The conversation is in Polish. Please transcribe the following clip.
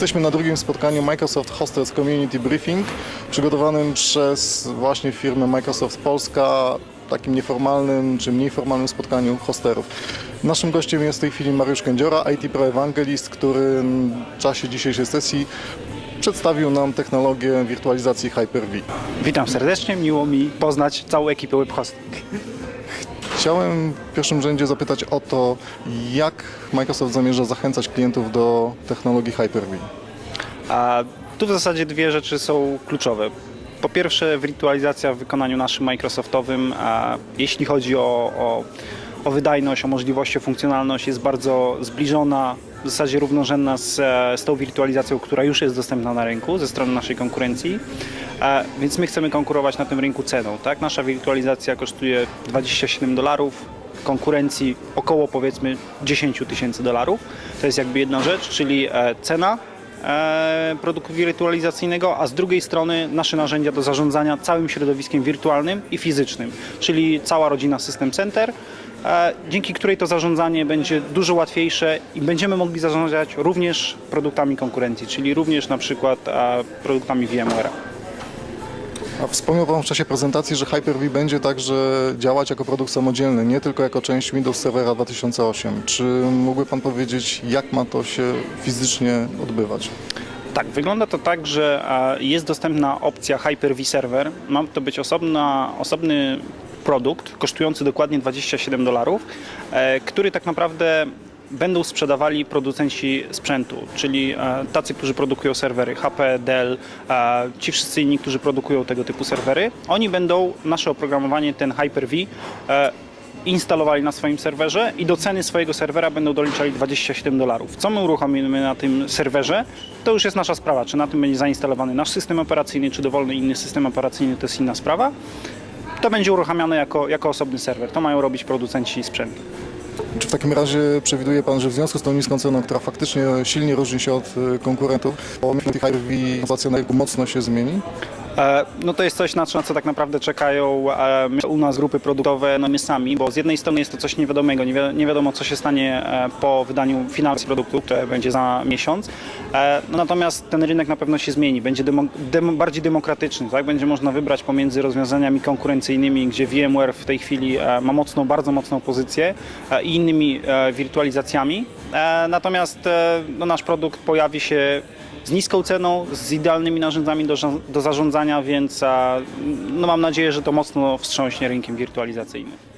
Jesteśmy na drugim spotkaniu Microsoft Hostels Community Briefing, przygotowanym przez właśnie firmę Microsoft Polska, takim nieformalnym czy mniej formalnym spotkaniu hosterów. Naszym gościem jest w tej chwili Mariusz Kędziora, IT Pro Evangelist, który w czasie dzisiejszej sesji przedstawił nam technologię wirtualizacji Hyper-V. Witam serdecznie, miło mi poznać całą ekipę WebHosting. Chciałem w pierwszym rzędzie zapytać o to, jak Microsoft zamierza zachęcać klientów do technologii Hyper-V. A tu w zasadzie dwie rzeczy są kluczowe. Po pierwsze, wirtualizacja w wykonaniu naszym Microsoftowym, jeśli chodzi o, o, o wydajność, o możliwości, o funkcjonalność, jest bardzo zbliżona, w zasadzie równorzędna z, e, z tą wirtualizacją, która już jest dostępna na rynku ze strony naszej konkurencji. E, Więc my chcemy konkurować na tym rynku ceną. Tak? Nasza wirtualizacja kosztuje 27 dolarów, konkurencji około powiedzmy 10 tysięcy dolarów. To jest jakby jedna rzecz, czyli e, cena produktu wirtualizacyjnego, a z drugiej strony nasze narzędzia do zarządzania całym środowiskiem wirtualnym i fizycznym, czyli cała rodzina System Center, dzięki której to zarządzanie będzie dużo łatwiejsze i będziemy mogli zarządzać również produktami konkurencji, czyli również na przykład produktami VMware. A wspomniał Pan w czasie prezentacji, że Hyper-V będzie także działać jako produkt samodzielny, nie tylko jako część Windows Servera 2008. Czy mógłby Pan powiedzieć, jak ma to się fizycznie odbywać? Tak, wygląda to tak, że jest dostępna opcja Hyper-V Server. Ma to być osobna, osobny produkt kosztujący dokładnie 27 dolarów, e, który tak naprawdę będą sprzedawali producenci sprzętu, czyli e, tacy, którzy produkują serwery HP, Dell, e, ci wszyscy inni, którzy produkują tego typu serwery. Oni będą nasze oprogramowanie, ten Hyper-V, instalowali na swoim serwerze i do ceny swojego serwera będą doliczali 27 dolarów. Co my uruchomimy na tym serwerze, to już jest nasza sprawa. Czy na tym będzie zainstalowany nasz system operacyjny, czy dowolny inny system operacyjny, to jest inna sprawa. To będzie uruchamiane jako, jako osobny serwer. To mają robić producenci sprzętu. Czy w takim razie przewiduje Pan, że w związku z tą niską ceną, która faktycznie silnie różni się od y, konkurentów, Hyper-V sytuacja na rynku mocno się zmieni? E, No to jest coś, na co, tak naprawdę czekają e, u nas grupy produktowe, no my sami, bo z jednej strony jest to coś niewiadomego, nie, wi- nie wiadomo co się stanie e, po wydaniu finalnej produktu, które będzie za miesiąc, no natomiast ten rynek na pewno się zmieni, będzie demo, demo, bardziej demokratyczny, tak? będzie można wybrać pomiędzy rozwiązaniami konkurencyjnymi, gdzie VMware w tej chwili ma mocną, bardzo mocną pozycję i innymi wirtualizacjami, natomiast no, nasz produkt pojawi się z niską ceną, z idealnymi narzędziami do, do zarządzania, więc no mam nadzieję, że to mocno wstrząśnie rynkiem wirtualizacyjnym.